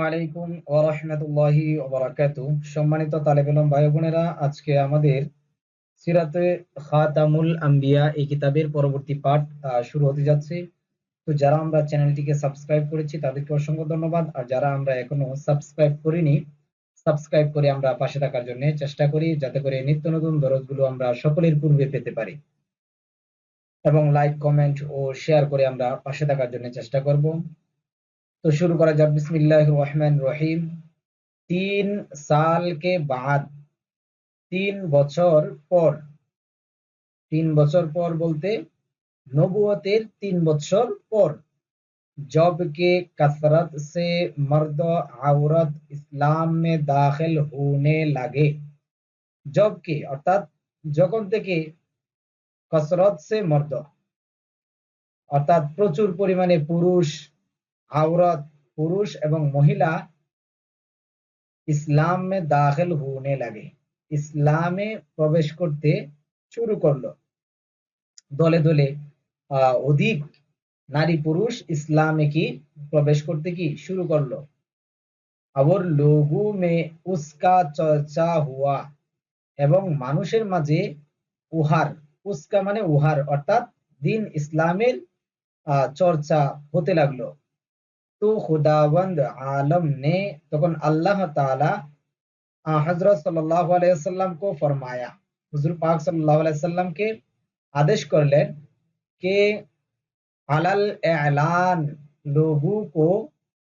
আলাইকুম ওয়া রাহমাতুল্লাহি সম্মানিত তালেব ইলম ভাই বোনেরা আজকে আমাদের সিরাতে খাতামুল আম্বিয়া এই কিতাবের পরবর্তী পাঠ শুরু হতে যাচ্ছে। তো যারা আমরা চ্যানেলটিকে সাবস্ক্রাইব করেছি, তাদেরকে অসংখ্য ধন্যবাদ। আর যারা আমরা এখনও সাবস্ক্রাইব করিনি, সাবস্ক্রাইব করে আমরা পাশে থাকার জন্য চেষ্টা করি, যাতে করে নিত্য নতুন দরজগুলো আমরা সকলের পূর্বে পেতে পারি। এবং লাইক, কমেন্ট ও শেয়ার করে আমরা পাশে থাকার জন্য চেষ্টা করব। তো শুরু করা যাক বিসমিল্লাহ রহমান রহিম তিন সাল কে বাদ তিন বছর পর তিন বছর পর বলতে নবুয়তের তিন বছর পর जब के कसरत से मर्द औरत ইসলাম में दाखिल होने लगे जब के অর্থাৎ যখন থেকে কসরত সে মর্দ অর্থাৎ প্রচুর পরিমাণে পুরুষ আওরাত পুরুষ এবং মহিলা ইসলামে দাখিল হুনে লাগে। ইসলামে প্রবেশ করতে শুরু করল। দলে দলে অধিক নারী পুরুষ ইসলামে কি প্রবেশ করতে কি শুরু করল? আবার লঘু মে উস্কা চর্চা হুয়া এবং মানুষের মাঝে উহার, উস্কা মানে উহার অর্থাৎ দিন ইসলামের চর্চা হতে লাগল। তো খুদাবন্দ আলম নে। তখন আল্লাহ তালা হজরত সাল্লাম কো ফরমায়া। হুজুর পাক সাল্লামকে আদেশ করলেন কে আলাল এলান লোগু কো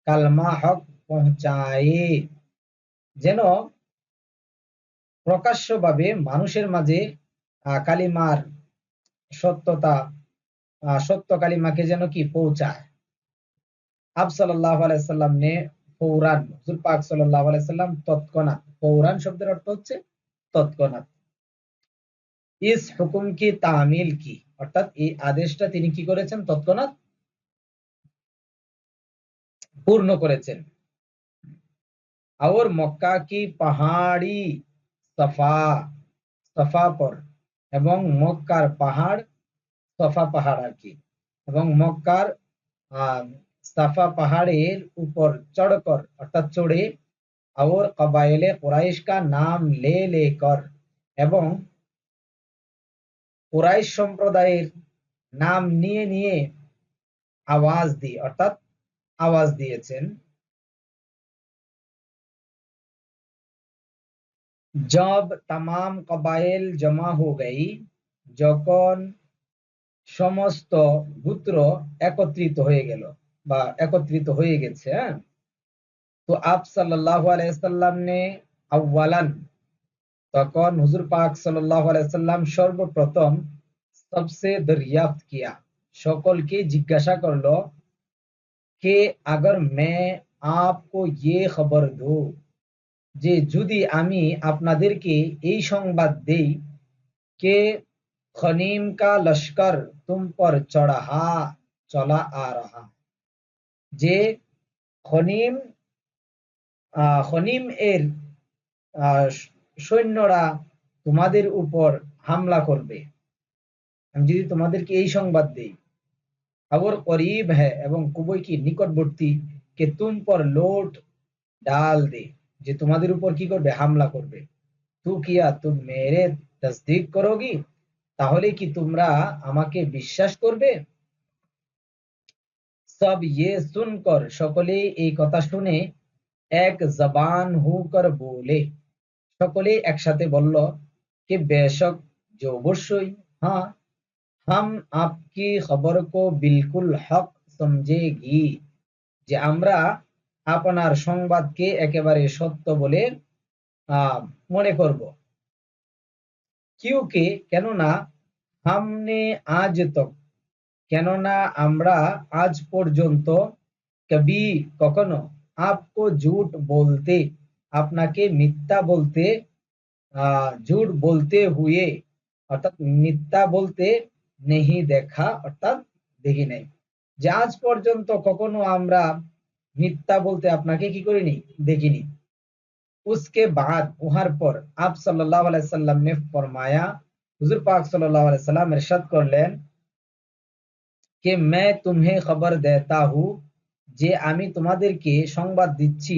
কালমা হক পৌঁছায়ে। যেন প্রকাশ্যভাবে মানুষের মাঝে কালিমার সত্যতা সত্য কালিমাকে যেন কি পৌঁছায়। সাল্লাম নে ফৌরান হুজুর পাক তৎক্ষণাৎ ফৌরান শব্দের অর্থ হচ্ছে তৎক্ষণাৎ। ইস হুকুম কি, তামিল কি? অর্থাৎ এই আদেশটা তিনি কি করেছেন? তৎক্ষণাৎ পূর্ণ করেছেন। মক্কা কি পাহাড়ি সফা সফা এবং মক্কার পাহাড় সফা পাহাড় আর কি, এবং মক্কার সাফা পাহাড়ের উপর চড়কর অর্থাৎ চড়ে और কবাইলে কুরাইশ কা নাম লে লেকর এবং কুরাইশ সম্প্রদায়ের নাম নিয়ে নিয়ে আওয়াজ দিয়ে অর্থাৎ আওয়াজ দিয়েছেন जब तमाम कबाइल जमा हो गई যখন সমস্ত গোত্র একত্রিত হয়ে গেল বা একত্রিত হয়ে গেছে হ্যাঁ? তো আপ সাল্লাল্লাহু আলাইহি সাল্লাম নে আউয়ালান তখন হুজুর পাক সাল্লাল্লাহু আলাইহি সাল্লাম সর্বপ্রথম সবসে দরিয়াফত কিয়া, সকলকে জিজ্ঞাসা করল, কে আগর মে আপকো ইয়ে খবর দো, যে যদি আমি আপনাদেরকে এই সংবাদ দেই কে খনিম কা লস্কর তুম পর চড়াহা, চলা আ রহা? যে খনিম খনিম এর সৈন্যরা তোমাদের উপর হামলা করবে। আমি যদি তোমাদেরকে এই সংবাদ দেই খবর করিব হ্যাঁ এবং খুবই কি নিকটবর্তী কে তুম পর লোট ডাল দে, যে তোমাদের উপর কি করবে? হামলা করবে। তু কিয়া তুম মেরে তসদিক করোগি তাহলে কি তোমরা আমাকে বিশ্বাস করবে? সব ইয়ে শুনকর সকলেই এই কথা শুনে এক জবান হুকর বলে সকলেই একসাথে বলল कि बेशक जो অবশ্যই हाँ हम आपकी खबर को बिल्कुल हक समझेगी যে আমরা আপনার সংবাদকে একেবারে সত্য বলে আহ, মনে করব क्योंकि কেননা हमने আজ তক কেননা আমরা আজ পর্যন্ত কবি কখনো আপকো ঝুট বলতে আপনাকে মিথ্যা বলতে আহ ঝুট বলতে হুয়ে অর্থাৎ মিথ্যা বলতে নেহি দেখা অর্থাৎ দেখি নাই যে আজ পর্যন্ত কখনো আমরা মিথ্যা বলতে আপনাকে কি করিনি দেখিনি उसके बाद उहार पर आप सल्लल्लाहु अलैहि वसल्लम ने फरमाया हुजूर पाक सल्लल्लाहु अलैहि वसल्लम इरशाद करलेन কে মে তুমহে খবর দেতা হু যে আমি তোমাদেরকে সংবাদ দিচ্ছি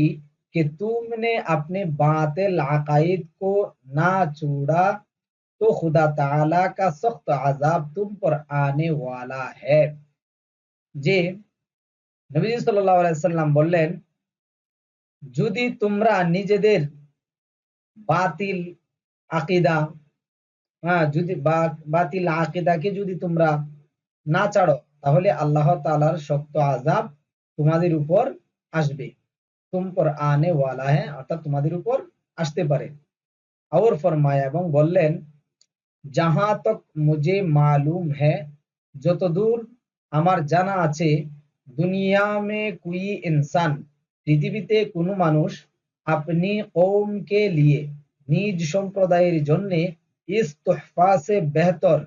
কে তুমনে আপনি বাতিল আকাইদ কো না চূড়া তো খুদা তালা কা সখত আজাব তুম পর আনে ওয়ালা হ্যা যে নবীজি সাল্লাম বললেন যদি তোমরা নিজেদের বাতিল আকিদা হ্যাঁ যদি বাতিল আকিদাকে যদি তোমরা না ছাড়ো তাহলে আল্লাহ তালার শক্ত আজাব তোমাদের উপর আসবে। তোমার আনে ওয়ালা হ্যাঁ অর্থাৎ তোমাদের উপর আসতে পারে। আওর ফরমায়া এবং বললেন, যাহা তক মুজে মালুম হ্যাঁ যতদূর আমার জানা আছে, দুনিয়া মে কুই ইনসান, পৃথিবীতে কোনো মানুষ আপনি কৌমকে লিয়ে নিজ সম্প্রদায়ের জন্যে ইস তোহফা সে বেহতর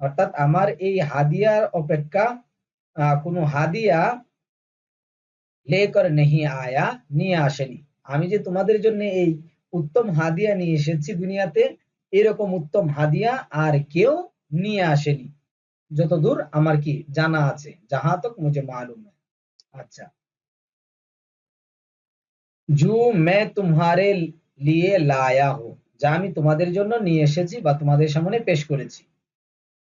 অর্থাৎ আমার এই হাদিয়ার অপেক্ষা কোনো হাদিয়া লেকর নেহি আয়া নিয়ে আসেনি। আমি যে তোমাদের জন্য এই উত্তম হাদিয়া নিয়ে এসেছি দুনিয়াতে, এরকম উত্তম হাদিয়া আর কেউ নিয়ে আসেনি। যতদূর আমার কি জানা আছে যাহা তক মুঝে মালুম আচ্ছা। জু মে তোমারে লিয়ে লায়া হো, যা আমি তোমাদের জন্য নিয়ে এসেছি বা তোমাদের সামনে পেশ করেছি।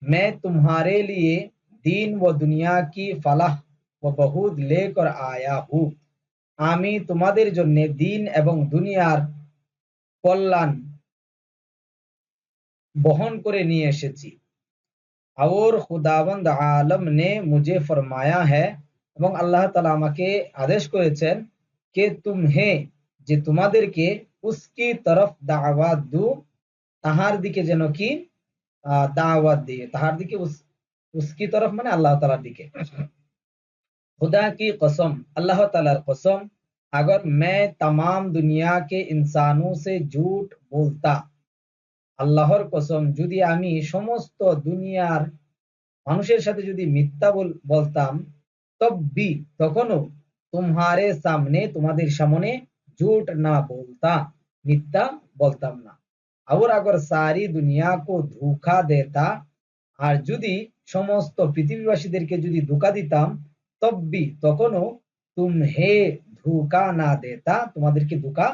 मैं तुम्हारे लिए दीन व दुनिया की फलाह व बहुत लेकर आया हूँ আমি তোমাদের জন্য দিন এবং দুনিয়ার কল্যাণ বহন করে নিয়ে এসেছি और खुदावंद आलम ने मुझे फरमाया है এবং আল্লাহ তালা আমাকে আদেশ করেছেন কে তুমহে যে তোমাদেরকে উসকি তরফ দাওয়াত দু তাহার দিকে যেন কি দাওয়াত দিয়ে তাহার দিকে উসকি তরফ মানে আল্লাহ তালার দিকে खुदा की कसम अल्लाह ताला कसम अगर मैं तमाम दुनिया के इंसानों से झूठ बोलता আল্লাহর কসম যদি আমি সমস্ত দুনিয়ার মানুষের সাথে যদি মিথ্যা বলতাম তব্বি তখনও তোমারে সামনে তোমাদের সামনে झूठ না বলতা মিথ্যা বলতাম না और अगर सारी दुनिया को धोखा देता আর যদি সমস্ত পৃথিবীবাসীদেরকে যদি ধোকা দিতাম তব্বি তখনও তুম হে ধোকা না দেতা তোমাদেরকে ধোকা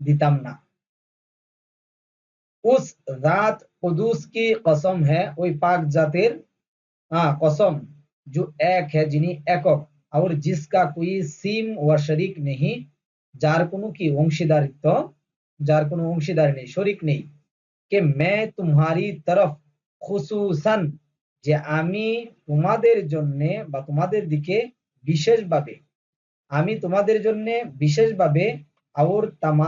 দিতাম না उस रात कुदूस की कसम है ওই পাক জাতের हाँ कसम जो एक है যিনি একক और जिसका कोई সিম व শরিক नहीं যার কোনো কি অংশীদারিত্ব যার কোনো অংশীদার নেই শরিক নেই কে মে তোমারি তরফ খুসুসান যে আমি তোমাদের জন্য বা তোমাদের দিকে বিশেষভাবে আমি তোমাদের জন্য বিশেষভাবে আর তাম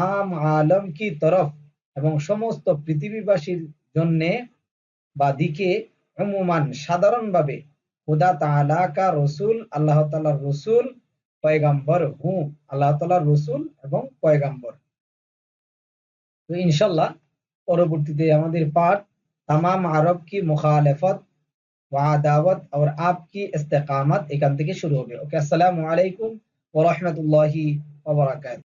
আলম কি তরফ এবং সমস্ত পৃথিবীবাসীর জন্য বা দিকে অমুমান সাধারণভাবে খুদা তালা কা রসুল আল্লাহ তালার রসুল পয়গাম্বর হু আল্লাহ তালার রসুল এবং পয়গাম্বর তো ইনশাল্লাহ পরবর্তীতে আমাদের পাঠ তামাম আরব কি মুখালেফত ওয়া আর আপ কি ইস্তেকামাত এখান থেকে শুরু হবে। ওকে, আসসালামু আলাইকুম ওয়া